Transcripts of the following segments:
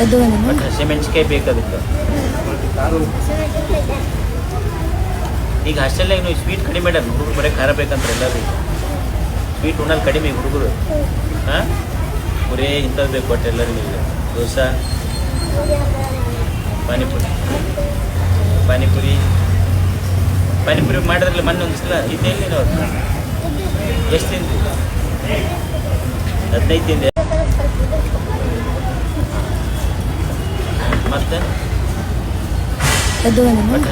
ಮತ್ತೆ ಮತ್ತೆ ಹಸಿಮೆಣ್ಸಿಕಾಯಿ ಬೇಕಾಗುತ್ತೆ. ಈಗ ಹಾಸ್ಟೆಲ್ನಾಗ ನೀವು ಸ್ವೀಟ್ ಕಡಿಮೆ ಮಾಡ್ಯಾರ ಹುಡುಗರು ಬರೀ ಖಾರ ಬೇಕಂದ್ರೆ ಎಲ್ಲರೂ. ಸ್ವೀಟ್ ಉಣ್ಣಲ್ಲಿ ಕಡಿಮೆ ಹುಡುಗರು. ಹಾಂ? ಬರೀ ಇಂಥದ್ದು ಬೇಕು ಒಟ್ಟು ಎಲ್ಲರಿಗೂ ಈಗ ದೋಸೆ ಪಾನಿಪುರಿ. ಪಾನಿಪುರಿ. ಪಾನಿಪುರಿ ಮಾಡಿದ್ರಲ್ಲಿ ಮೊನ್ನೆ ಒಂದು ಸಲ ಇದ್ದೇ ಇಲ್ಲ ಎಷ್ಟು ತಿಂತೀವಿ ಹದಿನೈದು ತಿಂದೆ ಮತ್ತೆ? ಅದು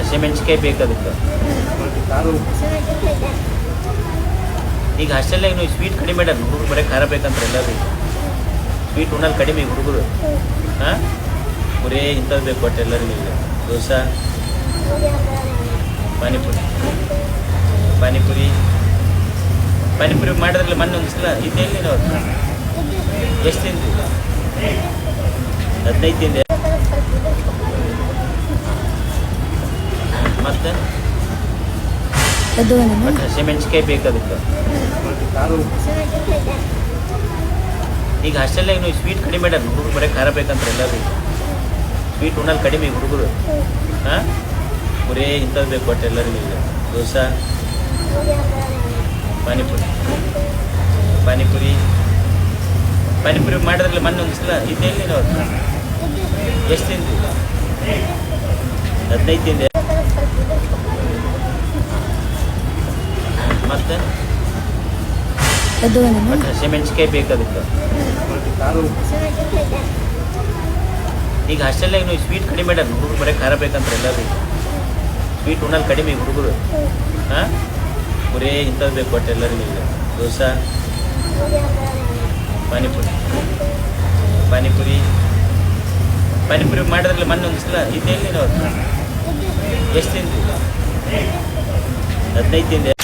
ಹಸಿಮೆಣ್ಸಿಕಾಯಿ ಬೇಕಾಗುತ್ತೆ. ಈಗ ಹಾಸ್ಟೆಲ್ನಾಗ ನೀವು ಸ್ವೀಟ್ ಕಡಿಮೆ ಮಾಡ್ಯಾರ ಹುಡುಗರು ಬರೀ ಖಾರ ಬೇಕಂತ ಎಲ್ಲರೂ ಸ್ವೀಟ್ ಉಣ್ಣಲ್ಲಿ ಕಡಿಮೆ ಈಗ ಹುಡುಗರು. ಹಾಂ? ಬರೀ ಇಂಥದ್ದು ಬೇಕು ಒಟ್ಟು ಎಲ್ಲರಿಗೂ ಈಗ. ದೋಸೆ ಪಾನಿಪುರಿ. ಪಾನಿಪುರಿ. ಪಾನಿಪುರಿ ಮಾಡಿದ್ರಲ್ಲಿ ಮೊನ್ನೆ ಒಂದು ಸಲ ಇದ್ದೇನೆ ನಾವು ಎಷ್ಟು ತಿಂದಿಲ್ಲ ಹದಿನೈದು ತಿಂದೆ ಹಸಿಮೆಣ್ಸಿಕಾಯಿ ಬೇಕಾಗುತ್ತೆ. ಈಗ ಹಾಸ್ಟೆಲ್ನಾಗ ನೀವು ಸ್ವೀಟ್ ಕಡಿಮೆ ಮಾಡ್ಯಾರ ಹುಡುಗರು ಬರೀ ಖಾರ ಬೇಕಂದ್ರೆ ಎಲ್ಲರೂ. ಸ್ವೀಟ್ ಉಣ್ಣಲ್ಲಿ ಕಡಿಮೆ ಹುಡುಗರು. ಹಾಂ? ಬರೇ ಇಂಥದ್ದು ಬೇಕು ಒಟ್ಟು ಎಲ್ಲರಿಗೂ ಈಗ ದೋಸೆ, ಪಾನಿಪುರಿ. ಪಾನಿಪುರಿ. ಪಾನಿಪುರಿ ಮಾಡಿದ್ರಲ್ಲಿ ಮೊನ್ನೆ ಒಂದು ಸಲ ಇದ್ದೇನೆ ನಾವು ಎಷ್ಟು ತಿಂತೀವಿ ಹದಿನೈದು ತಿಂದೆ. ಹಸಿಮೆಣ್ಸಿಕಾಯಿ ಬೇಕಾಗುತ್ತೆ. ಈಗ ಹಾಸ್ಟೆಲ್ನಾಗ ನೀವು ಸ್ವೀಟ್ ಕಡಿಮೆ ಮಾಡ್ಯಾರ ಹುಡುಗರು ಬರೀ ಖಾರ ಬೇಕಂತ ಎಲ್ಲರೂ. ಸ್ವೀಟ್ ಉಣ್ಣಲ್ಲಿ ಕಡಿಮೆ ಹುಡುಗರು. ಹಾಂ? ಬರೀ ಇಂಥದ್ದು ಬೇಕು ಒಟ್ಟು ಎಲ್ಲರಿಗೂ ಈಗ. ದೋಸೆ, ಪಾನಿಪುರಿ. ಪಾನಿಪುರಿ. ಪಾನಿಪುರಿ ಮಾಡಿದ್ರಲ್ಲಿ ಮೊನ್ನೆ ಒಂದು ಸಲ ಇದ್ದೇಳಿ ನಾವು ಎಷ್ಟು ತಿಂದ್ರಿ? ಹದಿನೈದು ತಿಂದೆ